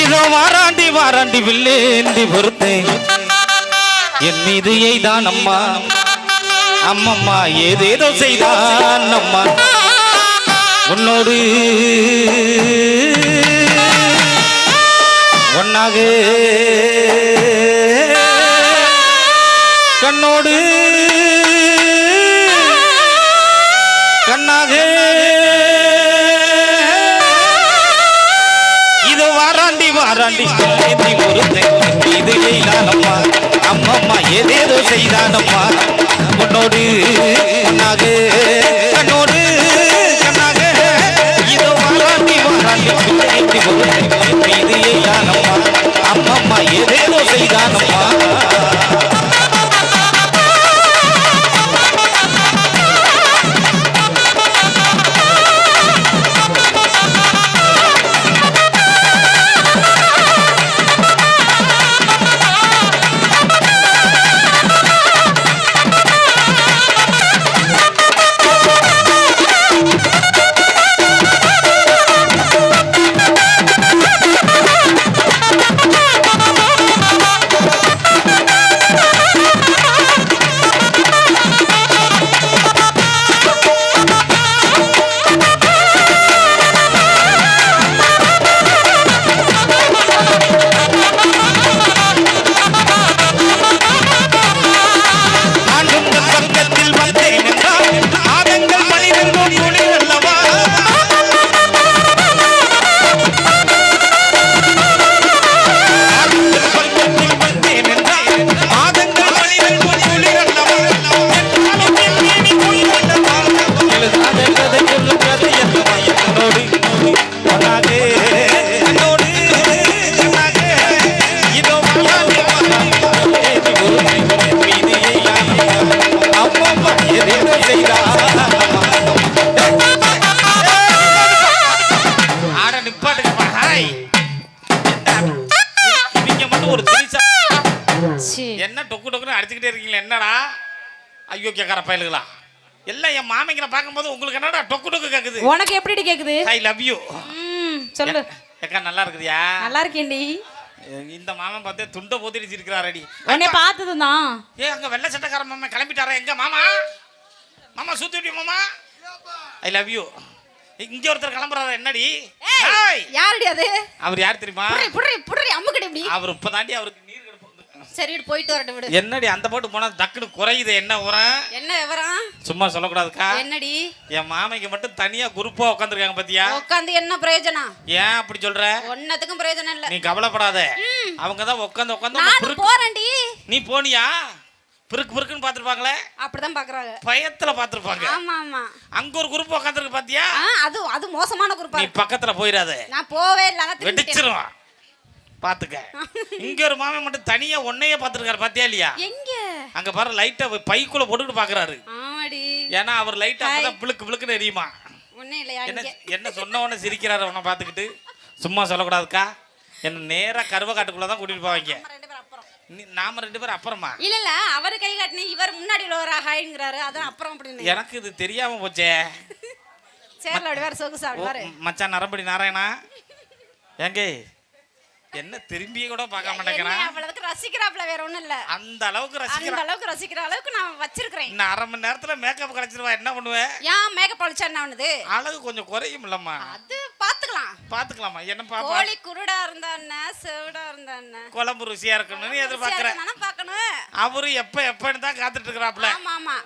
இதோ வாராண்டி வாராண்டி வில்லேந்தி பொறுத்தேன். என் மீது எய்தான் அம்மா. அம்மம்மா ஏதேதோ செய்தான் அம்மா. உன்னோடு ஒன்னாக கண்ணோடு தாண்டி வாராண்டி ஏந்தி ஒருத்தன் இது எய்தானம்மா அம்மம்மா ஏதேதோ செய்தானம்மா உன்னோடு ஒன்னாக கண்ணோடு கண்ணாக இதோ வாராண்டி வாராண்டி ஏந்தி இது எய்தானம்மா அம்மம்மா ஏதேதோ செய்தானம்மா. உனக்கு எப்படி கேக்குது? ஐ லவ் யூ சொல்லு. ஏக்கா நல்லா இருக்குதியா? நல்லா இருக்கேன்டி இந்த மாமன் பார்த்தே துண்டை போத்திட்டு இருக்கிறாரடி. உன்னை பார்த்ததும் தான் ஏ அங்க வெள்ளை சட்டக்கார மாமா கிளம்பிட்டாரா. எங்க மாமா? மாமா சுத்தி மாமா? ஐ லவ் யூ இங்க ஒருத்தர் கிளம்புறாரு என்னடி? யாருடி அது? அவர் யார் தெரியுமா? புடுறி புடுறி அம்முக்கடி இப்படி. அவர் இப்பதாண்டி அவருக்கு சரி விடு, போயிட்டு வரட்டும் விடு. என்னடி அந்த போட்டு போனா டக்குனு குறையுது என்ன உரம் என்ன விவரம்? சும்மா சொல்லக்கூடாதுக்கா. என்னடி? என் மாமைக்கு மட்டும் தனியா குரூப்பா உட்காந்துருக்காங்க பாத்தியா? உட்காந்து என்ன பிரயோஜனம்? ஏன் அப்படி சொல்ற? ஒன்னத்துக்கும் பிரயோஜனம் இல்ல. நீ கவலைப்படாத. அவங்க தான் உட்காந்து உட்காந்து போறேன்டி. நீ போனியா? பிறுக்கு பிறுக்குன்னு பாத்துருப்பாங்களே அப்படிதான் பாக்குறாங்க. பயத்துல பாத்துருப்பாங்க ஆமா ஆமா. அங்க ஒரு குரூப் உட்காந்துருக்கு பாத்தியா? அது அது மோசமான குரூப்பா நீ. பக்கத்துல போயிடாத. நான் போவே இல்ல. வெடிச்சிருவான். பாத்துக்க. இங்க ஒரு மாமன் மட்டும் தனியா ஒன்னையே பாத்துருக்காரு பாத்தியா இல்லையா? எங்க? அங்க பாரு லைட்டா பைக்குள்ள போட்டுட்டு பாக்குறாரு. ஏன்னா அவர் லைட்டா அப்பதான் பிளுக்கு பிளுக்குன்னு எரியுமா? என்ன சொன்ன உடனே சிரிக்கிறாரு உன்னை பாத்துக்கிட்டு. சும்மா சொல்லக்கூடாதுக்கா. என்ன நேரா கருவ காட்டுக்குள்ள தான் கூட்டிட்டு போவாங்க. நாம ரெண்டு பேரும் அப்புறமா. இல்ல இல்ல அவரு கை காட்டினு இவர் முன்னாடி உள்ளவரா ஹாய்ங்கிறாரு. அதான் அப்புறம் அப்படின்னு. எனக்கு இது தெரியாம போச்சே. சேர்ல அப்படி வேற சொகுசு அப்படி ஓ, வேற மச்சான் நரம்படி நாராயணா. ஏங்க என்ன திரும்பியே கூட பார்க்க மாட்டேங்கிறான் அவ்வளவுக்கு ரசிக்கிறாப்ல வேற ஒண்ணும் இல்ல. அந்த அளவுக்கு அந்த ரசிக்கிறான். அளவுக்கு ரசிக்கிற அளவுக்கு நான் வச்சிருக்கிறேன். இன்னும் அரை மணி நேரத்துல மேக்கப் கிடைச்சிருவா என்ன பண்ணுவேன் ஏன் மேக்கப் அழிச்சா என்ன பண்ணுது? அழகு கொஞ்சம் குறையும் இல்லம்மா. அது பாத்துக்கலாம். பாத்துக்கலாமா? என்ன பாப்பா? கோழி குருடா இருந்தா என்ன? செவிடா இருந்தா என்ன? குழம்பு ருசியா இருக்கணும்னு எதிர்பார்க்கிறேன் தானே பார்க்கணும் அவரு எப்ப எப்பன்னு தான் காத்துட்டு இருக்கிறாப்ல ஆமா ஆமா.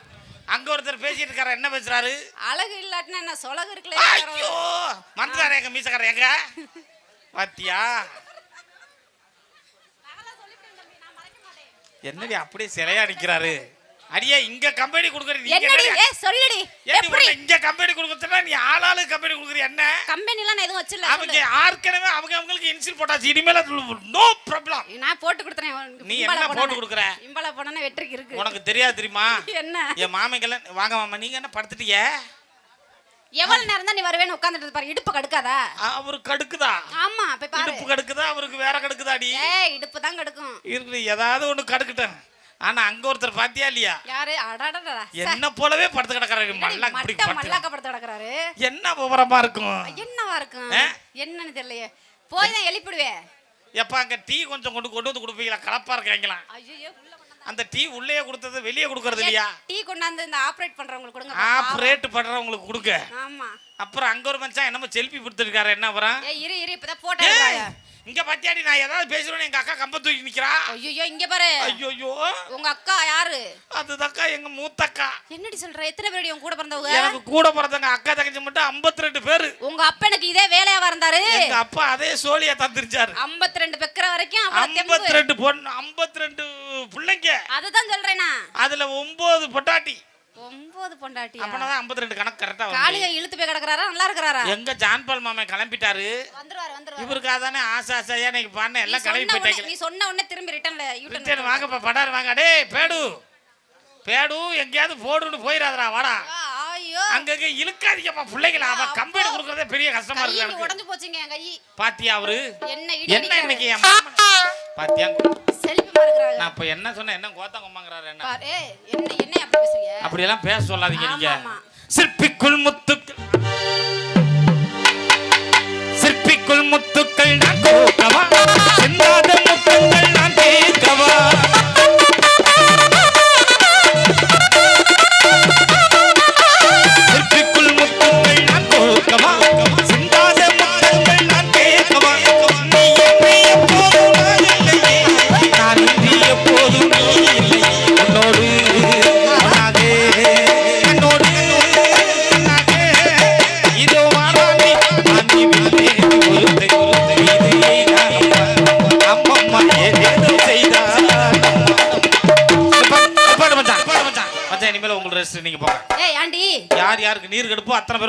அங்க ஒருத்தர் பேசிட்டு இருக்காரு என்ன பேசுறாரு? அழகு இல்லாட்டினா என்ன சொலகு இருக்குல்ல ஐயோ! மந்திராரு எங்க மீசக்கார எங்க? பாத்தியா? என்னடி அப்படியே சிலையா நிக்கிறாரு? அடியே இங்க கம்பெனி கொடுக்குற நீங்க என்னடி? என்னடி? ஏ சொல்லுடி. எப்படி? இங்க கம்பெனி கொடுக்கறதுனா நீ ஆளாளு கம்பெனி கொடுக்குற என்ன? கம்பெனி எல்லாம் நான் எதுவும் வச்சிடல அவங்க. ஏற்கனவே அவங்க அவங்களுக்கு இன்சில் போட்டாச்சு இனிமேல நோ ப்ராப்ளம் நான் போட்டு கொடுத்துறேன் நீ என்ன போட்டு கொடுக்குற? இம்பள போனா வெற்றிக்கு இருக்கு. உனக்கு தெரியாது தெரியுமா? என்ன? என் மாமைக்கெல்லாம் வாங்க மாமா நீங்க என்ன படுத்துட்டீங்க? எவ்வளவு நேரம் தான் நீ வருவேன்னு உட்காந்துட்டு பாரு. இடுப்பு கடுக்காதா? அவரு கடுக்குதா? ஆமா போய் பாரு. இடுப்பு கடுக்குதா? அவருக்கு வேற கடுக்குதாடி ஏய் இடுப்பு தான் கடுக்கும் இருக்குது ஏதாவது ஒண்ணு கடுக்கட்டும். ஆனா அங்க ஒருத்தர் பாத்தியா இல்லையா? யாரு? அடடடடா என்ன போலவே படுத்து கிடக்குறாரு. என்னடி மல்லா இப்படி மட்டம் படுத்து கிடக்குறாரு? என்ன விவரமா இருக்கும்? என்னவா இருக்கும்? என்னன்னு தெரியலையே. போய் தான் எழுப்பிடுவே. எப்ப அங்க டீ கொஞ்சம் கொண்டு கொண்டு வந்து கொடுப்பீங்களா? கலப்பா இருக்காங்களா ஐயோ அந்த டீ உள்ளே கொடுத்தது வெளியே கொடுக்கறது இல்லையா? டீ கொண்டாந்து இந்த ஆப்ரேட் பண்றவங்களுக்கு கொடுங்க. ஆப்ரேட் பண்றவங்களுக்கு கொடுக்க ஆமா. அப்புறம் அங்க ஒரு மச்சான் என்னமோ செல்ஃபி கொடுத்துருக்காரு. என்ன ஏய் இரு இரு இப்பதான் போட்டோ இங்க பாத்தியாடி நான் ஏதாவது பேசுறேன்னு எங்க அக்கா கம்ப தூக்கி நிக்கிறா? ஐயோ இங்க பாரு. ஐயோ உங்க அக்கா யாரு? அதுதாக்கா எங்க மூத்தக்கா. என்னடி சொல்ற? எத்தனை பேர் உங்க கூட பிறந்தவங்க? எனக்கு கூட பிறந்தவங்க அக்கா தங்கச்சி மட்டும் 52 ரெண்டு பேரு. உங்க அப்பா எனக்கு இதே வேலையாவா இருந்தாரு எங்க அப்பா அதே சோழியா தந்திருச்சாரு 52 ரெண்டு பெக்கிற வரைக்கும். 52 ரெண்டு பொண்ணு 52 ரெண்டு பிள்ளைங்க. அதுதான் சொல்றேனா. அதுல ஒன்பது பொட்டாட்டி. ஒன்பது பொண்டாட்டியா? அப்பனதான் 52 ரெண்டு கணக்கு கரெக்டா காளிக இழுத்து போய் கிடக்குறாரா? நல்லா இருக்கிறாரா? எங்க ஜான்பால் மாமன் கிளம்பிட்டாரு. வந்துருவாரு வந்துருவாரு. இவருக்காக தானே ஆசை ஆசையா இன்னைக்கு பாருங்க நீ எல்லாம் கிளம்பி போயிட்டாங்க. நீ சொன்ன உடனே திரும்பி ரிட்டர்ன்ல ரிட்டர்ன் வாங்கப்பா படாரு வாங்க. டேய் பேடு. பேடு எங்கேயாவது போடுன்னு போயிடாதடா வாடா. அங்கங்க இழுக்காதீங்கப்பா பிள்ளைங்கள அவ கம்பெனி கொடுக்கறதே பெரிய கஷ்டமா இருக்கு உடைஞ்சு போச்சுங்க என் கை. பாத்தியா அவரு? என்ன இடி என்ன அடிக்கிறாரு. இன்னைக்கு என் மாமன்? பாத்தியா? செல்ஃபி மாறுகிறாங்க நான் இப்ப என்ன சொன்னேன்? என்ன கோத்தங்கம்மாங்கிறாரு என்ன? பாரு ஏய், என்ன என்ன அப்படி பேசுறீங்க? அப்படியெல்லாம் பேச சொல்லாதீங்க நீங்க. சிற்பிக்குள் முத்துக்கள் சிற்பிக்குள் முத்துக்கள் நான் கோக்கவா? சிந்தாத முத்துக்கள் நான் கேட்கவா?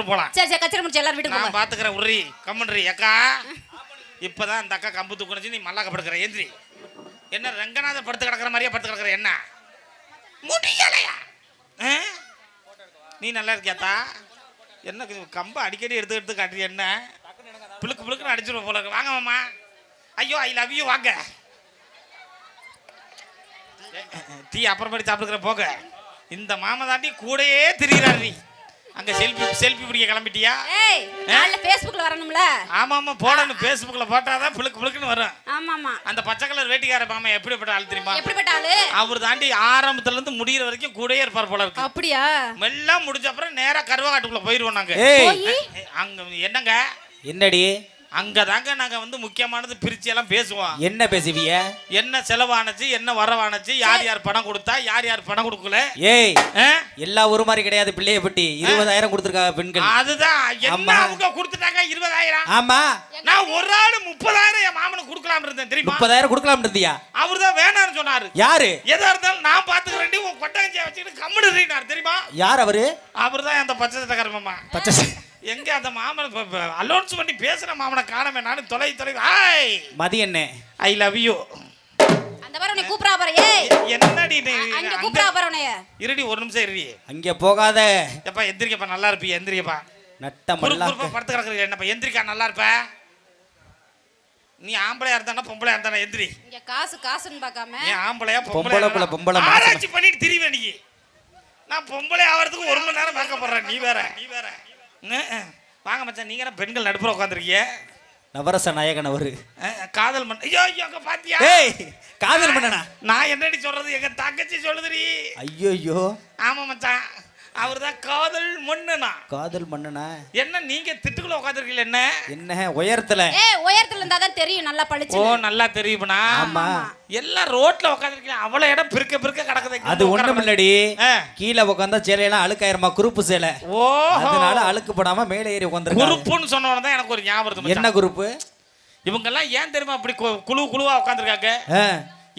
போலாம். சரி சரி கச்சேரி முடிச்சு எல்லாரும் வீட்டுக்கு நான் போங்க. பாத்துக்கிறேன் உர்ரி கம்மன்றி அக்கா? இப்பதான் அந்த அக்கா கம்பு தூக்குனுச்சு நீ மல்லாக்க படுக்கிற எந்திரி என்ன ரங்கநாதர் படுத்து கிடக்குற மாதிரியே படுத்து கிடக்குற என்ன? முடியலையா? ஆ? நீ நல்லா இருக்கியாத்தா? என்ன கம்பை அடிக்கடி எடுத்து எடுத்து காட்டுறிய என்ன? பிளுக்கு பிளுக்குன்னு அடிச்சிருவோம் போல இருக்கு. வாங்க மாமா. ஐயோ ஐ லவ் யூ வாங்க. டீ அப்புறமேட்டு சாப்பிட்டுக்கிற போக. இந்த மாமா தாண்டி கூடயே திரியிறாரு நீ. அங்க செல்ஃபி செல்ஃபி பிடிக்க கிளம்பிட்டியா? ஏய் நாளைல ஃபேஸ்புக்ல வரணும்ல? ஆமா ஆமா போடணும். ஃபேஸ்புக்ல போட்டாதான் பிளுக்கு பிளுக்குன்னு வரும். ஆமா ஆமா அந்த பச்சை கலர் வேட்டிக்கார மாமா எப்படிப்பட்ட ஆள் தெரியுமா? எப்படிப்பட்ட ஆளு? அவர் தாண்டி ஆரம்பத்துல இருந்து முடியிற வரைக்கும் கூடயே இருப்பார் போல இருக்கு. அப்படியா? மெல்லாம் முடிஞ்ச அப்புறம் நேரா கருவாட்டுக்குள்ள போயிருவோம் நாங்க. ஏய். அங்க என்னங்க? என்னடி? அங்க தாங்க நாங்க வந்து முக்கியமானது பிரிச்சு எல்லாம் பேசுவோம். என்ன பேசுவிய என்ன செலவானுச்சு என்ன வரவானுச்சு யார் யார் பணம் கொடுத்தா யார் யார் பணம் கொடுக்கல? ஏய்? எல்லா ஊரு மாதிரி கிடையாது பிள்ளைய பட்டி. இருபதாயிரம் கொடுத்துருக்காங்க பெண்கள். அதுதான் என்ன. அவங்க கொடுத்துட்டாங்க இருபதாயிரம்? ஆமா. நான் ஒரு ஆள் முப்பதாயிரம் என் மாமனுக்கு கொடுக்கலாம் இருந்தேன் தெரியுமா? முப்பதாயிரம் கொடுக்கலாம் இருந்தியா? அவர் தான் வேணாம்னு சொன்னாரு. யாரு? எதா இருந்தாலும் நான் பாத்துக்கிறேன் உன் கொட்டகஞ்சியை வச்சுக்கிட்டு கம்முடுறீனார் தெரியுமா? யார் அவரு? அவர் தான் அந்த பச்சை சட்டக்கார மாமா. பச்சை எங்க அந்த மாமனை அலோன்ஸ் பண்ணி பேசுற மாமனை காணமே. நானும் தொலை தொலை. ஹாய் மதி என்ன ஐ லவ் யூ அந்த பாரு உன்னை கூப்பிடா பாரு ஏய்! என்னடி நீ? அங்க கூப்பிடா பாரு உன்னைய. இருடி ஒரு நிமிஷம் இருடி. அங்க போகாத. எப்பா எந்திரிக்கப்பா நல்லா இருப்பீ எந்திரிக்கப்பா. நட்ட மல்லா குறுப்பா படுத்து கிடக்குறீங்க. என்னப்பா எந்திரிக்கா நல்லா இருப்ப? நீ ஆம்பளையா இருந்தானா பொம்பளையா இருந்தானா? எந்திரி. இங்க காசு காசுன்னு பார்க்காம. ஏன் ஆம்பளையா பொம்பளைக்குள்ள பொம்பளை மாசம். ஆராய்ச்சி பண்ணிட்டு திரிவே நீ. நான் பொம்பளை ஆகிறதுக்கு ஒரு மணி நேரம் மேக்கப் போடுறேன் நீ வேற. நீ வேற. வாங்க மச்சான் நீங்க பெண்கள் நடுப்புற உட்காந்துருக்கீங்க நவரச நாயகன் அவரு. காதல் மண் ஐயோ ஐயோ பாத்தியா? ஏய் காதல் பண்ணனா நான் என்னடி சொல்றது? எங்க தங்கச்சி சொல்லுதுடி. ஐயோ ஆமா மச்சான். அவர் தான் காதல் மண்ணுனா காதல் மன்னனா? என்ன நீங்க திட்டுக்குள்ள உட்காந்துருக்கீங்க என்ன? என்ன உயரத்துல? ஏய் உயரத்துல இருந்தா தான் தெரியும் நல்லா ஓ பளிச்சு நல்லா தெரியுமா ஆமா. எல்லாம் ரோட்ல உட்காந்துருக்கீங்க அவ்வளவு இடம் பிரிக்க பிரிக்க கிடக்குது அது ஒண்ணும் இல்லடி. ஆ. கீழே உட்காந்தா சேலையெல்லாம் அழுக்காயிருமா குறுப்பு சேலை? ஓ அதனால அழுக்கு போடாம மேலே ஏறி உட்காந்துருக்காங்க குரூப்புன்னு சொன்னவன தான் எனக்கு ஒரு ஞாபகம் என்ன மச்சான். குரூப்பு இவங்க எல்லாம் ஏன் தெரியுமா அப்படி கு- குழு குழுவா உட்காந்துருக்காங்க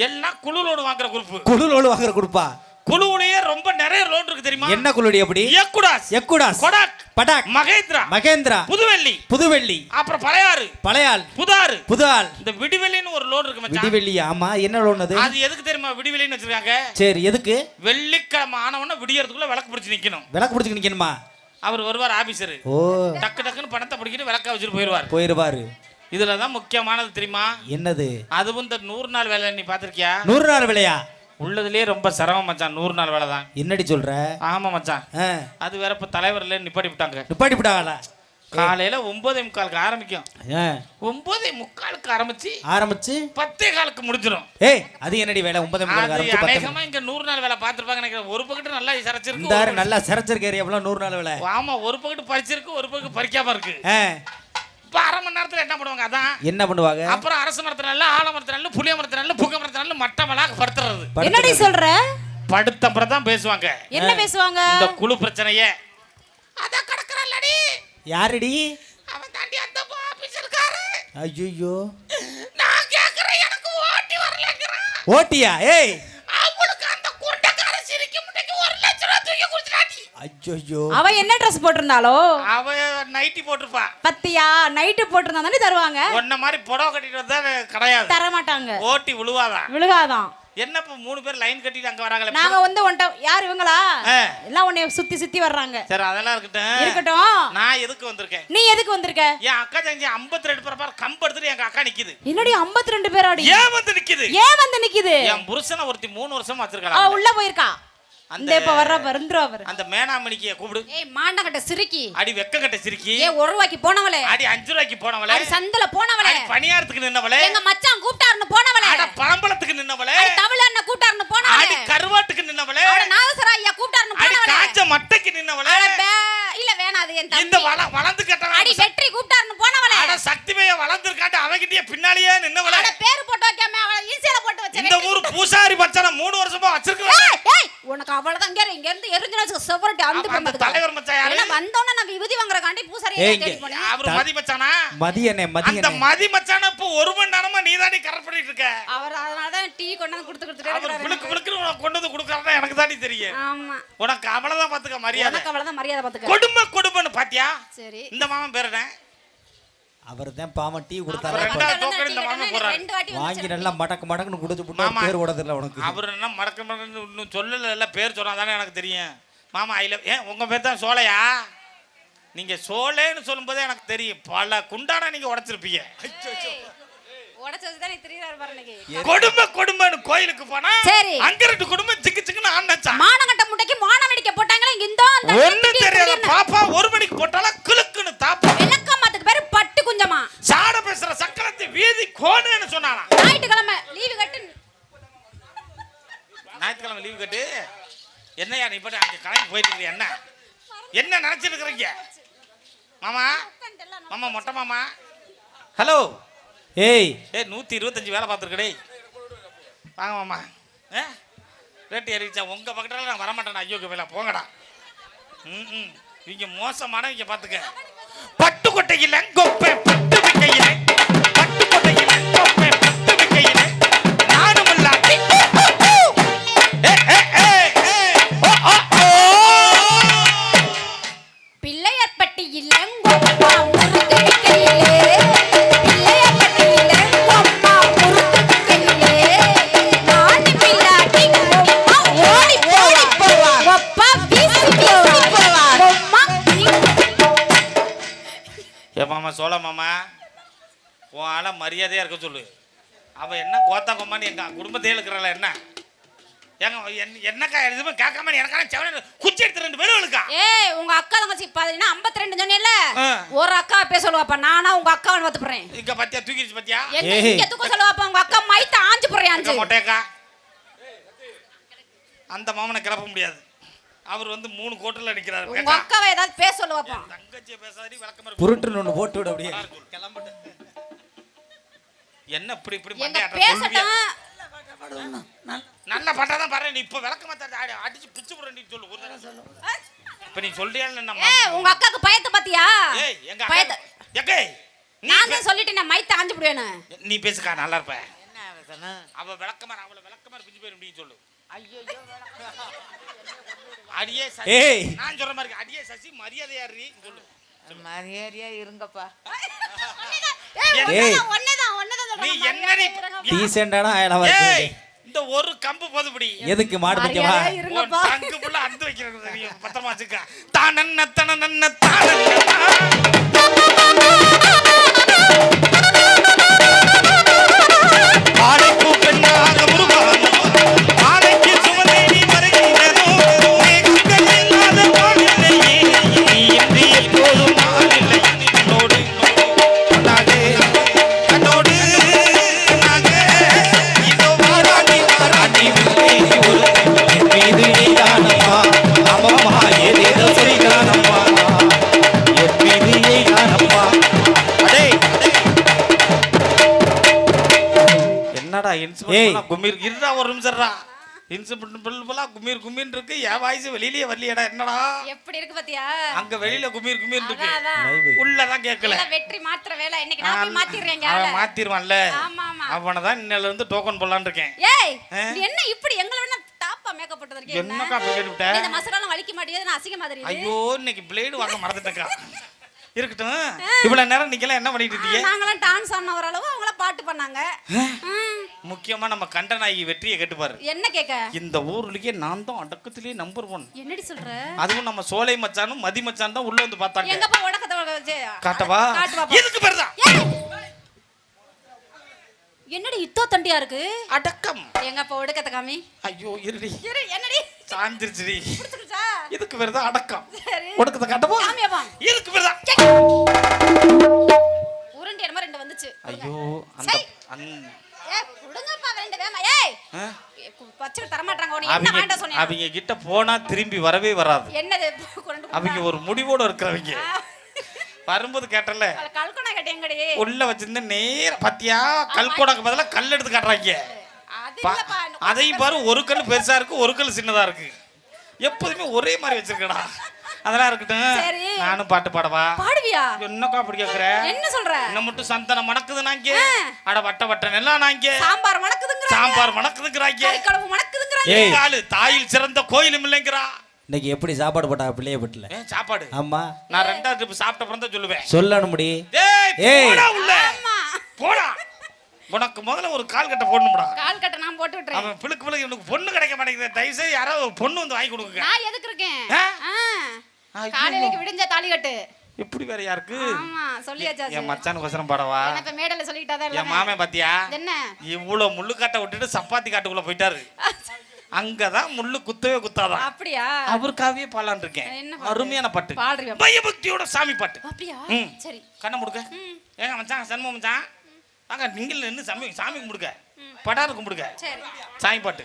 எல்லாம் குழு லோடு வாங்குற குரூப் குழு லோடு வாங்குற குரூப்பா குழுவுலயே ரொம்ப நிறைய லோன் இருக்கு தெரியுமா? என்ன குழுடி அப்படி எக்குடாஸ் எக்குடாஸ் கொடாக். படாக். மகேந்திரா. மகேந்திரா. புதுவெள்ளி. புதுவெள்ளி. அப்புறம் பழையாறு. பழையாள் புதாறு. புதாள் இந்த விடிவெளின்னு ஒரு லோன் இருக்கு மச்சான். விடிவெள்ளி ஆமா. என்ன லோன் அது? அது எதுக்கு தெரியுமா? விடிவெளின்னு வச்சிருக்காங்க. சரி எதுக்கு? வெள்ளிக்கிழமை ஆனவன விடியறதுக்குள்ள விளக்கு பிடிச்சு நிக்கணும். விளக்கு பிடிச்சி நிக்கணுமா? அவர் வருவார் ஆபீசர். ஓ. டக்கு டக்குன்னு பணத்தை பிடிக்கிட்டு விளக்க வச்சுட்டு போயிடுவார். போயிருவாரு. இதுல தான் முக்கியமானது தெரியுமா? என்னது? அதுவும் இந்த நூறு நாள் வேலை நீ பாத்திருக்கியா நூறு நாள் விலையா? உள்ளதுலயே ரொம்ப சிரமம் மச்சான். நூறு நாள் வேலை தான். என்னடி சொல்ற? ஆமா மச்சான். அது வேற இப்ப தலைவர்ல நிப்பாட்டி விட்டாங்க நிப்பாட்டி விட்டாங்களா காலையில ஒன்பதே முக்காலுக்கு ஆரம்பிக்கும். ஒன்பதே முக்காலுக்கு ஆரம்பிச்சு ஆரம்பிச்சு? பத்தே காலுக்கு முடிஞ்சிடும் ஏய் அது என்னடி வேலை? ஒன்பது மணி. அநேகமா இங்க நூறு நாள் வேலை பார்த்திருப்பாங்க நினைக்கிறேன். ஒரு பக்கெட் நல்லா ஒரு நல்லா சிறச்சிருக்காரு எவ்வளவு நூறு நாள் வேலை. ஆமா ஒரு பக்கெட் பறிச்சிருக்கு ஒரு பக்கெட் பறிக்காம இருக்கு. இப்ப அரை மணி நேரத்துல என்ன பண்ணுவாங்க? அதான் என்ன பண்ணுவாங்க? அப்புறம் அரசு மரத்து நல்ல ஆல மரத்து நல்ல புளிய மரத்து நல்ல புக மரத்து நல்ல மட்டமலாக படுத்துறது. என்னடி சொல்ற? படுத்த அப்புறம் தான் பேசுவாங்க. என்ன பேசுவாங்க? இந்த குழு பிரச்சனையே. அத கடக்கறல்லடி. யாருடி? அவன் தாண்டி அந்த ஆபீஸ் இருக்காரு ஐயோ நான் கேக்குறேன் எனக்கு ஓட்டி வரலங்கிறான். ஓட்டியா? ஏய். ஐயோ அவ என்ன ட்ரெஸ் போட்டிருந்தாலோ? அவ நைட்டி போட்டிருப்பா. பத்தியா? நைட்டு போட்டிருந்தா தானே தருவாங்க? உன்ன மாதிரி புடவை கட்டிட்டு வந்தா கிடையாது. தர மாட்டாங்க ஓட்டி விழுவாதான் விழுகாதான். என்ன இப்ப மூணு பேர் லைன் கட்டிட்டு அங்க வராங்களே? நாங்க வந்து உன்ட்ட யார் இவங்களா. எல்லாம் உன்னை சுத்தி சுத்தி வர்றாங்க. சரி அதெல்லாம் இருக்கட்டும். இருக்கட்டும். நான் எதுக்கு வந்திருக்கேன்? நீ எதுக்கு வந்திருக்க? என் அக்கா தங்கச்சி ஐம்பத்தி ரெண்டு பேர் கம்பு எடுத்துட்டு எங்க அக்கா நிக்குது. என்னடி 52 ரெண்டு பேராடி? ஏன் வந்து நிக்குது? ஏன் வந்து நிக்குது? என் புருஷனை ஒருத்தி மூணு வருஷம் அவ வச்சிருக்கலாம் உள்ள போயிருக்கா? அந்த- இப்ப வர்ற வந்துருவா பாரு. அந்த மேனாமணிக்கு கூப்பிடு. ஏய் மாண்டகட்ட சிரிக்கி. அடி வெக்கங்கட்ட சிரிக்கி. ஏ ஒரு ரூபாய்க்கு போனவளே. அடி அஞ்சு ரூபாய்க்கு போனவளே. அடி சந்தல போனவளே. அடி பணியாரத்துக்கு நின்னவளே. எங்க மச்சான் கூப்பிட்டாருன்னு போனவளே. அட பழம்பழத்துக்கு நின்னவளே அடி தமிழ் அண்ணன் கூப்பிட்டாருன்னு போனவளே அடி கருவாட்டுக்கு நின்னவளே அவட நாதசரா ஐயா கூப்பிட்டாருன்னு அடி போனவளே காஞ்ச மட்டைக்கு நின்னவளே அட பே இல்ல வேணாம் அது என் இந்த தம்பி வள வளர்ந்து அடி கட்டவளே வெற்றி கூப்பிட்டாருன்னு போனவளே அட சக்திமைய வளர்ந்துருக்காட்டு அவகிட்டயே பின்னாலேயே நின்னவளே அட பேரு போட்டு வைக்காம அவள ஈஸியால போட்டு வச்ச இந்த ஊர் பூசாரி பச்சனை மூணு வருஷமா வச்சிருக்கேன் ஏய், ஏய், உனக்கு அவ்வளவுதான் இங்க இரு, இங்க இருந்து எரிஞ்சினா செவரட்டி அந்த ஆமா, அந்த தலைவர் மச்சான் யாரு? எல்லாம் வந்தோன்னே நாங்க விபூதி தேடி அவரு மதி மச்சானா? மதியனே அந்த மதியனே மதி மச்சான இப்ப ஒரு மணி நேரமா கரெக்ட் பண்ணிட்டு இருக்க. அவர் அதனாலதான் டீ கொண்டாந்து கொடுத்து கொடுத்துட்டே அவர் உனக்கு கொண்டு வந்து கொடுக்கறதா எனக்கு தாண்டி தெரியும். ஆமா. உனக்கு அவ்வளவுதான் பாத்துக்க மரியாதை. உனக்கு அவ்வளவுதான் மரியாதை பாத்துக்க. கொடுமை கொடுமைன்னு பாத்தியா? சரி. இந்த மாமன் பேர் என்ன? அவர் தான் பாவம் டீ கொடுத்தாரு. வாங்கி நல்லா மடக்கு மடக்குன்னு மாமா. போட்டு பேர் ஓடதில்ல உனக்கு. அவர் என்ன மடக்க மடக்குன்னு இன்னும் சொல்லல பேர் சொன்னா தானே எனக்கு தெரியும். மாமா ஐ லவ் ஏன் உங்க பேர் தான் சோலையா? நீங்க சோலைன்னு சொல்லும்போதே எனக்கு தெரியும். பல குண்டான நீங்க உடைச்சிருப்பீங்க. கொடுமை கொடுமைன்னு கோயிலுக்கு போனா சரி. அங்க ரெண்டு குடும்பம் சிக்கு சிக்குன்னு ஆனச்சா மானங்கட்ட முட்டைக்கு மான வெடிக்க போட்டாங்களே இந்த அந்த ஒண்ணு தெரியாத பாப்பா ஒரு மணிக்கு போட்டாலும் கிளுக்குன்னு தாப்பா. விளக்கமாத்துக்கு பேரு பட்டு குஞ்சமா சாட பேசுற சக்கரத்தை வீதி கோடுன்னு சொன்னாலாம் ஞாயிற்றுக்கிழமை லீவு கட்டு. ஞாயிற்றுக்கிழமை லீவு கட்டு. என்னையா நீ பாட்டு அங்க கலைக்கு போயிட்டு என்ன? என்ன நினைச்சிட்டு இருக்கிறீங்க? மாமா? மாமா மொட்டை மாமா? ஹலோ. ஏய். ஏய் நூத்தி இருபத்தஞ்சு வேலை பார்த்துருக்கடே வாங்க மாமா. ஏ? ரேட்டு ஏறிச்சா உங்க பக்கத்துல நான் வரமாட்டேன் ஐயோ வேலை போங்கடா. ம் ம். இங்க மோசமானவங்க பார்த்துக்க பட்டுக்கொட்டையில் கொப்பை பட்டு விக்கையில என்னக்கா எதுவுமே கேட்காம எனக்கான செவன குச்சி எடுத்து ரெண்டு பேரும் இருக்கா ஏய் உங்க அக்கா தங்கச்சி பாத்தீங்கன்னா 52 சொன்னேல்ல ஆ. ஒரு அக்கா பேச சொல்லுவாப்பா நானா உங்க அக்காவை பார்த்து போறேன் இங்க பத்தியா தூக்கிடுச்சு பத்தியா? என்ன ஏய். இங்க தூக்க சொல்லுவாப்பா உங்க அக்கா மைத்த ஆஞ்சு போறேன் எங்க ஆஞ்சு மொட்டையக்கா. அந்த மாமனை கிளப்ப முடியாது. அவர் வந்து மூணு கோட்டில் நிக்கிறாரு. உங்க? அக்காவை ஏதாவது பேச சொல்லுவாப்பா. தங்கச்சியை பேசாதடி விளக்கமா புருட்டுன்னு ஒன்று போட்டு விட அப்படியே. என்ன இப்படி இப்படி எங்க பேசட்டும் நல்ல பட்டாதான் பாரு நீ இப்ப விளக்கமா தர அடிச்சு பிச்சு போறேன் சொல்லு ஒரு தடவை சொல்லு. இப்ப நீ சொல்றியா நம்ம உங்க அக்காக்கு பயத்தை பாத்தியா ஏய் எங்க பயத்தை எக்கே நீ நான் தான் சொல்லிட்டேன் மைத்த ஆஞ்சு போடுவேன்னு. நீ பேசுக்கா நல்லா இருப்ப. அவ விளக்கமார் அவளை விளக்கமார் பிஞ்சு போயிரும் அப்படின்னு சொல்லு. அடியே சசி ஏய். நான் சொல்ற மாதிரி இருக்கு. அடியே சசி மரியாதையாரி சொல்லு. மரியாதையா இருங்கப்பா. ஏய் நீ என்னடி ஏய் இந்த ஒரு கம்பு போதுபடி எதுக்கு மாடு பிடிக்கவா? டங்கு புள்ள அந்து வைக்கிறது தெரியும் பத்திரமா வச்சுக்க. தானன்ன தானன்ன. கும்மீர் கும்மீர் இருக்கு என் வாய்ஸ் வெளியிலேயே வரலையடா என்னடா? எப்படி இருக்கு பாத்தியா? அங்க வெளியில கும்மீர் கும்மீர் இருக்கு. உள்ளதான் கேட்கல. வெற்றி மாத்திர வேலை. இன்னைக்கு நான் மாத்திடுறேன். அவன் ஆமா அவனை தான் இன்னையில இருந்து டோக்கன் போடலான்னு இருக்கேன். ஏய் ஆ? நீ என்ன இப்படி எங்களை விட டாப்பா மேக்கப் போட்டு இருக்கீங்க என்னக்கா அப்படி கேட்டுவிட்ட இந்த மசாலாலாம் வலிக்க மாட்டேங்குது நான் அசிங்க மாதிரி ஐயோ இன்னைக்கு பிளேடு வாங்க மறந்துட்டேக்கா இருக்கட்டும். இவ்வளவு நேரம் நீங்க என்ன பண்ணிட்டு இருக்கீங்க? நாங்களாம் டான்ஸ் ஆடின ஓரளவு அவங்கள பாட்டு பண்ணாங்க. முக்கியமா நம்ம கண்டநாயகி வெற்றியை கேட்டுப்பாரு. என்ன கேக்க? இந்த ஊர்லயே நான் தான் அடக்கத்திலேயே நம்பர் ஒன் என்னடி சொல்ற? அதுவும் நம்ம சோலை மச்சானும் மதி மச்சான் தான் உள்ள வந்து பார்த்தாங்க. எங்கப்பா உடக்கத்தை காட்டவா. எதுக்கு பேர் தான்! என்னடி இத்தோ தண்டியா இருக்கு? அடக்கம். எங்கப்பா ஒடுக்கத்தை காமி? ஐயோ இருடி. இரு என்னடி? சாஞ்சிருச்சுடி. இதுக்கு பேர் தான் அடக்கம். சரி. ஒடுக்கத்தை காட்டவா? காமியாப்பா இதுக்கு பேர் தான் உருண்டி ரெண்டு வந்துச்சு. ஐயோ அந்த அவங்க கிட்ட போனா திரும்பி வரவே வராது. என்னது? அவங்க ஒரு முடிவோட இருக்கிறவங்க. வரும்போது கேட்டல. உள்ள வச்சிருந்த நேர பத்தியா? கல்கோடாக்கு பதிலா கல் எடுத்து காட்டுறாங்க. அதையும் பாரு ஒரு கல் பெருசா இருக்கு ஒரு கல் சின்னதா இருக்கு. எப்போதுமே ஒரே மாதிரி வச்சிருக்கடா அதெல்லாம் இருக்கட்டும். சரி. நானும் பாட்டு பாடவா? பாடுவியா? என்னக்கா அப்படி கேக்குற? என்ன சொல்ற? என்ன மட்டும் சந்தனம் மணக்குது நாங்க. அட வட்ட வட்ட எல்லாம் நாங்க. சாம்பார் மணக்குதுங்கற சாம்பார் மணக்குதுங்கிறாங்க. கறிக்குழம்பு மணக்குதுங்கறாங்க. ஏய். ஆளு தாயில் சிறந்த கோயிலும் இல்லைங்கிறா. இன்னைக்கு எப்படி சாப்பாடு போட்டாங்க பிள்ளைய வீட்டுல ஏன் சாப்பாடு? ஆமா. நான் ரெண்டாவது ட்ரிப் சாப்பிட்ட அப்புறம் தான் சொல்லுவேன். சொல்லணும் முடி. ஏய். போடா உள்ள. போடா. உனக்கு முதல்ல ஒரு கால் கட்ட போடணும்டா. கால் கட்ட நான் போட்டு விட்டுறேன். அவன் பிளுக்கு பிளுக்கு எனக்கு பொண்ணு கிடைக்க மாட்டேங்குது. தயவு செய்து யாராவது ஒரு பொண்ணு வந்து வாங்கி கொடுங்க. நான் எதுக்கு இருக்கேன். காலையிலக்கு விடிஞ்ச தாலி கட்டு எப்படி வேற யாருக்கு? ஆமா சொல்லியாச்சாச்சு என் மச்சானுக்கு வசனம் பாடவா? இப்ப மேடையில சொல்லிட்டாதான் என் இல்ல மாமன் பாத்தியா? என்ன? இவ்வளவு முள்ளு காட்டை விட்டுட்டு சப்பாத்தி காட்டுக்குள்ள போயிட்டாரு. அங்கதான் முள்ளு குத்தவே குத்தாதான். அப்படியா? அவருக்காகவே பாலான் இருக்கேன்? அருமையான பாட்டு. பாடுறியா? பயபக்தியோட சாமி பாட்டு. அப்படியா. சரி. கண்ணை முடுக்க. ஏங்க மச்சான் சண்முகம் மச்சான். வாங்க நீங்கள் நின்று சாமி சாமி கும்பிடுங்க. படாரு கும்பிடுங்க. சரி. சாமி பாட்டு.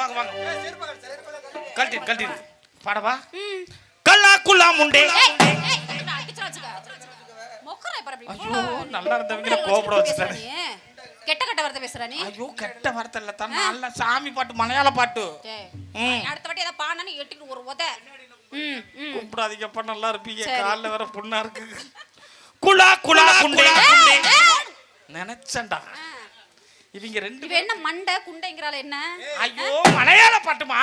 வாங்க வாங்க கழட்டி கழட்டி பாடவா. கல்லா குல்லா முண்டே நல்லா இருந்தவங்கள கோபப்பட வச்சுட்டாரு. கெட்ட கெட்ட வார்த்தை பேசுற நீ? ஐயோ கெட்ட வார்த்தை இல்ல தான் நல்ல சாமி பாட்டு மலையாள பாட்டு. அடுத்த வாட்டி ஏதாவது பாடணும் எட்டிட்டு ஒரு உத. கூப்பிடாதீங்கப்பா நல்லா இருப்பீங்க. கால்ல வேற புண்ணா இருக்கு. குலா குலா குண்டே. நினைச்சேன்டா. இவங்க ரெண்டு இவ என்ன மண்டை குண்டைங்கிறாள் என்ன? ஐயோ மலையாள பாட்டுமா?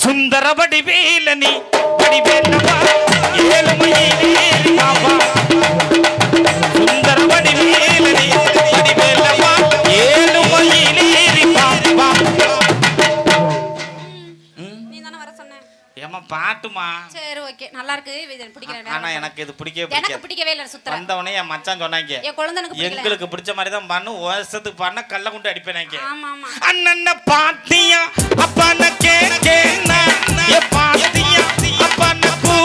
சுந்தர வடிவேலனி வடிவேலவா ஏழுமையிலே மாவா சுந்தர பாட்டுமா? சரி ஓகே நல்லா இருக்கு. இது பிடிக்கிறேன் ஆனா எனக்கு இது பிடிக்கவே எனக்கு பிடிக்காது. பிடிக்கவே இல்லை சுத்தர. வந்தவனே என் மச்சான் சொன்னாங்க என் குழந்தைனுக்கு பிடிக்கல. எங்களுக்கு பிடிச்ச மாதிரி தான் பண்ணு வருஷத்துக்கு பண்ண கல்ல கொண்டு அடிப்பேனாங்க ஆமா ஆமா. அண்ணன பாத்தியா அப்பன கேக்கேனா ஏ பாத்தியா அப்பன கூ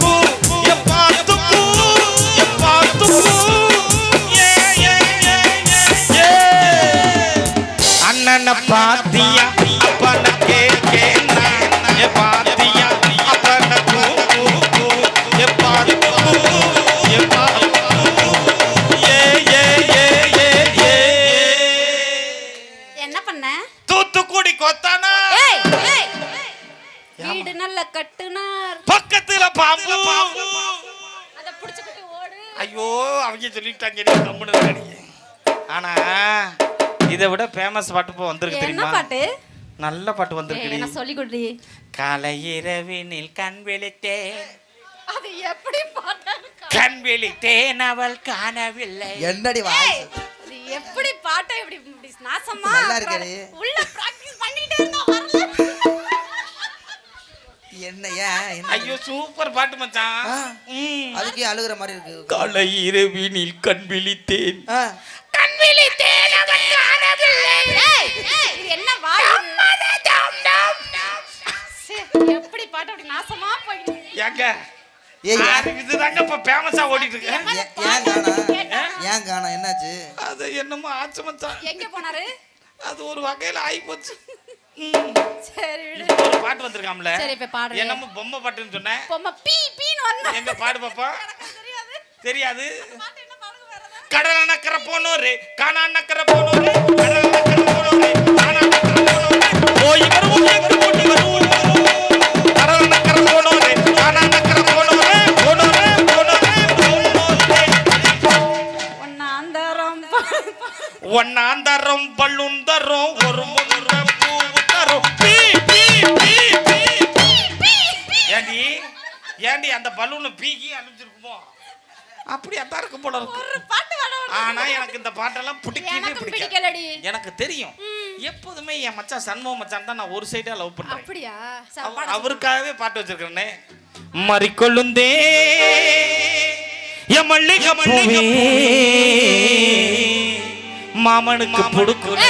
கூ ஏ பாத்து கூ ஏ பாத்து கூ ஏ ஏ ஏ ஏ. அண்ணன பாத்தியா பாம்பு. அத புடிச்சுக்கிட்டு ஓடு. ஐயோ அவங்க சொல்லிட்டாங்க நீ கம்முனு இருடி. ஆனா இதை விட ஃபேமஸ் பாட்டு இப்போ வந்திருக்கு என்ன தெரியுமா? பாட்டு? நல்ல பாட்டு என்ன சொல்லி கொடுடி காலை இரவினில் கண் விழித்தேன். அது எப்படி பாட்டா? கண் விழித்தேன் அவள் காணவில்லை. என்னடி வாய் எப்படி பாட்டை இப்படி நாசமா? நல்லா இருக்கேடி. உள்ள பிராக்டீஸ் பண்ணிட்டே இருந்தா வரல என்ன ஏன் என்ன ஐயோ சூப்பர் பாட்டு மச்சான். அதுக்கே அழுகுற மாதிரி இருக்கு. காலை இரவினில் கண் விழித்தேன். கண் விழித்தேன் காணவில்லை. இது என்ன வாய் சே, எப்படி பாட்டு அப்படி நாசமா போயிட்டு ஏங்க இதுதாங்க இப்ப ஃபேமஸா ஓடிட்டு இருக்கு ஏன் காணா? ஏன் காணா? என்னாச்சு? அது என்னமோ ஆச்சு மச்சான். எங்க போனாரு? அது ஒரு வகையில ஆகி போச்சு சரி விடு. ஒரு பாட்டு வந்திருக்காம்ல. சரி இப்ப பாடுறேன். என்னமோ பொம்மை பாட்டுன்னு சொன்னேன் பொம்மை பீ பீன்னு வந்தா எங்க பாடு பாப்பா? தெரியாது. தெரியாது? கடல நக்கற போனோரு காணா நக்கற போனோரு கடல நக்கற போனோரு காணா நக்கற போனோரு. போய் வருவோம் எங்க போட்டி வருவோம்? கடல நக்கற போனோரு காணா நக்கற போனோரு போனோரு போனோரு போனோரு ஒன்னாந்தரம் ஒன்னாந்தரம் பல்லுந்தரம் ஒரு ஏண்டி அந்த பலூனை பீக்கி அனுப்பிச்சிருக்குமோ அப்படி அதான் இருக்கும் போல இருக்கு. ஒரு பாட்டு பாட விடு. ஆனா எனக்கு இந்த பாட்டெல்லாம் பிடிக்கவே பிடிக்கலடி. எனக்கு தெரியும். எப்போதுமே என் மச்சான் சண்முக மச்சான் தான் நான் ஒரு சைடா லவ் பண்றேன். அப்படியா. அவருக்காகவே பாட்டு வச்சிருக்கிறேனே. மறிக்கொள்ளுந்தே. என் மல்லிகை பூவே. மாமனுக்கு புடுக்குல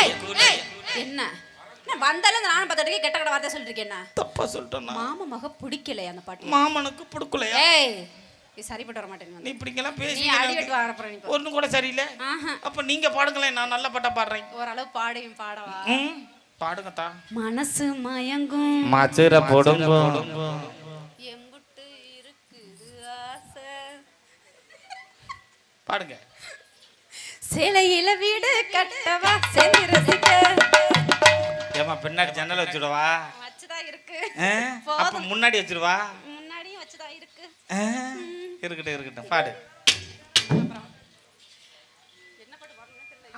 வந்தாலும் இந்த நானும் பத்தடிக்கு கெட்ட கட வார்த்தை என்ன? தப்பா சொல்லிட்டேன். மாமா மக பிடிக்கல அந்த பாட்டு? மாமனுக்கு புடுக்குலையா? ஏய் இது சரிப்பட்டு வர மாட்டேன் நீ இப்படிங்கெல்லாம் பேசி நீ அடி வெட்டு வரப்போற நீ இப்போ. ஒன்றும் கூட சரியில்லை. ஆஹா. அப்ப நீங்க பாடுங்களேன் நான் நல்ல பாட்டா பாடுறேன். ஓரளவு பாடையும் பாடவா? ம் பாடுங்கத்தா மனசு மயங்கும். மச்சுர போடுங்க. எம்புட்டு இருக்குது ஆசை? பாடுங்க. சிலையில வீடு கட்டவா? சேர்ந்து ரசிக்க ஏமா பின்னாடி ஜன்னல் வச்சுடுவா? வச்சுதான் இருக்கு? அப்ப. முன்னாடி வச்சிருவா முன்னாடியும் வச்சுதான் இருக்கு? இருக்கட்டும் இருக்கட்டும் பாடு.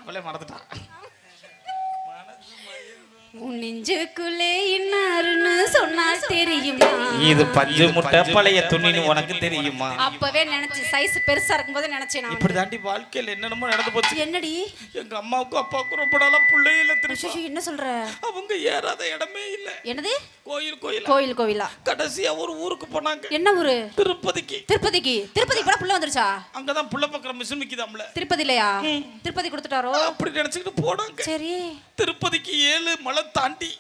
அவளே மறந்துட்டா. உன் நெஞ்சுக்குள்ளே இன்னாருன்னு சொன்னா தெரியுமா? இது பஞ்சு முட்டை பழைய துணின்னு உனக்கு தெரியுமா? அப்பவே நினைச்சு சைஸ் பெருசா இருக்கும்போது நினைச்சேன் நான். இப்படி தாண்டி வாழ்க்கையில் என்னென்னமோ நடந்து போச்சு. என்னடி? எங்க அம்மாவுக்கும் அப்பாவுக்கும் ரொம்ப நாளா பிள்ளையே இல்லை என்ன சொல்ற? அவங்க ஏறாத இடமே இல்லை. என்னது? கோயில் கோயில்? கோயில் கோவிலா கடைசியா ஒரு ஊருக்கு போனாங்க. என்ன ஊரு? திருப்பதிக்கு. திருப்பதிக்கு. திருப்பதி கூட புள்ள வந்துருச்சா? அங்கதான் புள்ள பக்கிற மிஷின் விக்குதாம்ல. திருப்பதி இல்லையா திருப்பதி கொடுத்துட்டாரோ? அப்படி நினைச்சுக்கிட்டு போனாங்க. சரி. திருப்பதிக்கு ஏழு மலை தாண்டி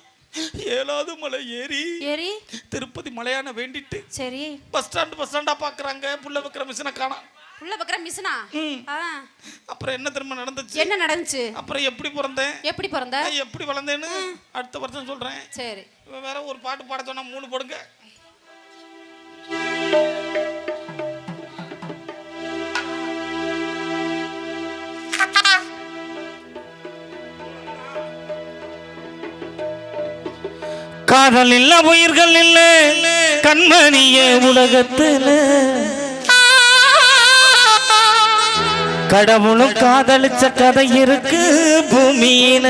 ஏழாவது மலை ஏறி ஏறி? திருப்பதி மலையான வேண்டிட்டு சரி. பஸ் ஸ்டாண்டு பஸ் ஸ்டாண்டா பாக்குறாங்க. புள்ள வைக்கிற மிஷினை காணோம் புள்ள பக்கற மிஸ்னா அப்புறம் என்ன திரும்ப நடந்துச்சு? என்ன நடந்துச்சு? அப்புறம் எப்படி பிறந்தேன் எப்படி பிறந்த? எப்படி வளர்ந்தேன்னு அடுத்த வருஷம் சொல்றேன். சரி. வேற ஒரு பாட்டு பாட சொன்னா மூணு போடுங்க. காதல் இல்ல உயிர்கள் இல்ல கண்மணிய உலகத்துல. கடவுளும் காதலிச்ச கதை இருக்கு பூமியில.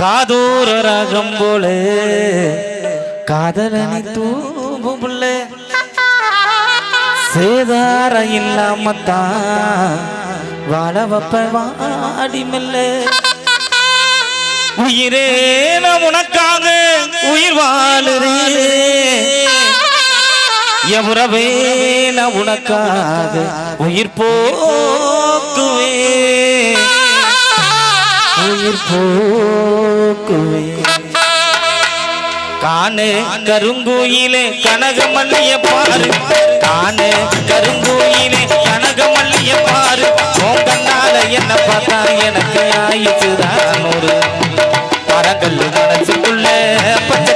காதூர ராகம் போல. காதலனை தூவும் புள்ள. சேதாரம் இல்லாம தான் வாழ வப்ப வாடி உயிரே நான் உனக்காக உயிர் வாழுறேன் எவரவே நான் உனக்காக உயிர் போக்குவே. உயிர் போக்குவே. காணு கருங்குயிலே கனகமல்லிய பாரு. காணு கருங்குயிலே கனகமல்லிய பாரு. உன் கண்ணால என்ன பார்த்தா எனக்கு ஆயிடுச்சுதான் ஒரு மரங்கள் மனசுக்குள்ள பச்சை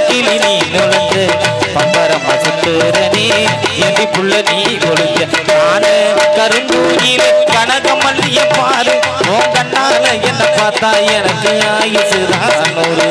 பம்பரம் சுத்துறனே எதி புள்ள நீ கொழுஞ்ச காணு கருங்கோயிலே கனகமல்லிய பாரு உன் கண்ணால என்ன பார்த்தா எனக்கு ஆயுசுதான் ஒரு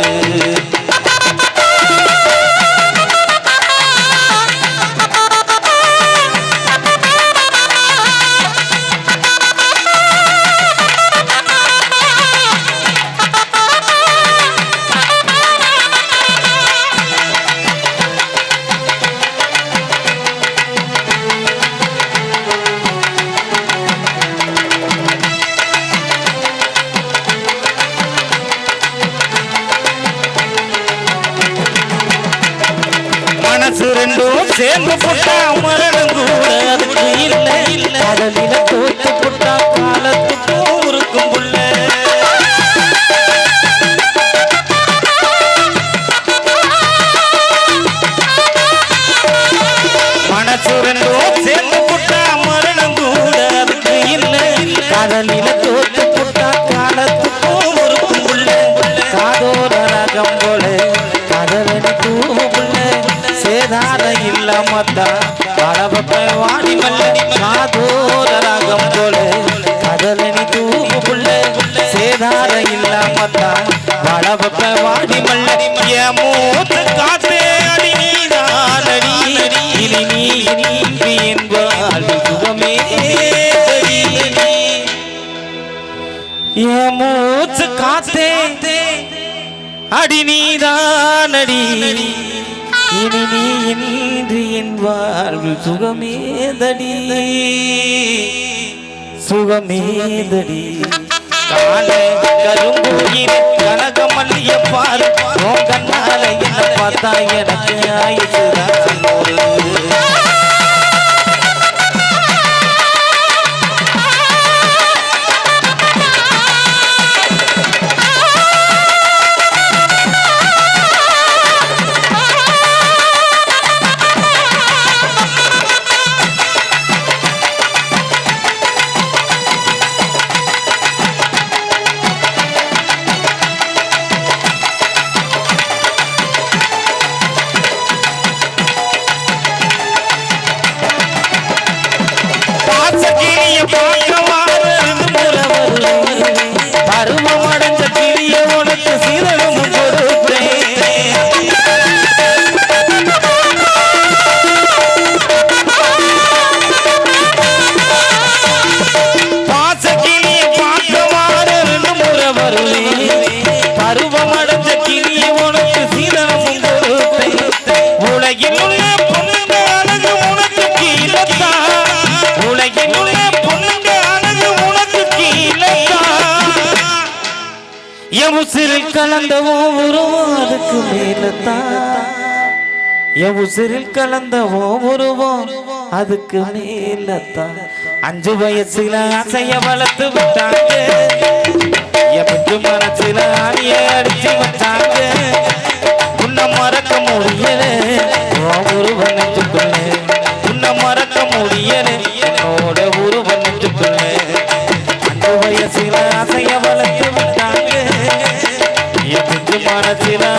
vendo putão, mano. ಮತ್ತ ಕಾಳಬಪ್ಪ ವಾಣಿ ಮಲ್ಲ ಮಾಧೋರ ರಾಗಂ ತೋಲೆ ಕದಲನಿ ತೂಗು ಪುಳ್ಳೆ சேதார இல்லா மத்தா வளவப்ப வாடி மல்லடி மூத்த காத்தே அடி நீடானடி இனி நீ இன்றி என்பால் சுகமே என் மூச்சு காத்தே அடி நீதானடி அடி இனி நீ இன்றி என் வாழ்வு சுகமேதடி சுகமேதடி கால கரும்பூயிர் கனகமல்லிய பாரு உன் கண்ணால என்ன பார்த்தா எனக்கு ஆயுசுதான் என் உசிரில் கலந்த அதுக்கு மேலத்தான். அஞ்சு வயசுல ஆசைய வளர்த்து விட்டாங்க. எப்படி மனசுல ஆணிய அடிச்சு வச்சாங்க. உன்னை மறக்க முடியல. ஒவ்வொரு வனத்துக்குள்ள உன்னை மறக்க Brasilão.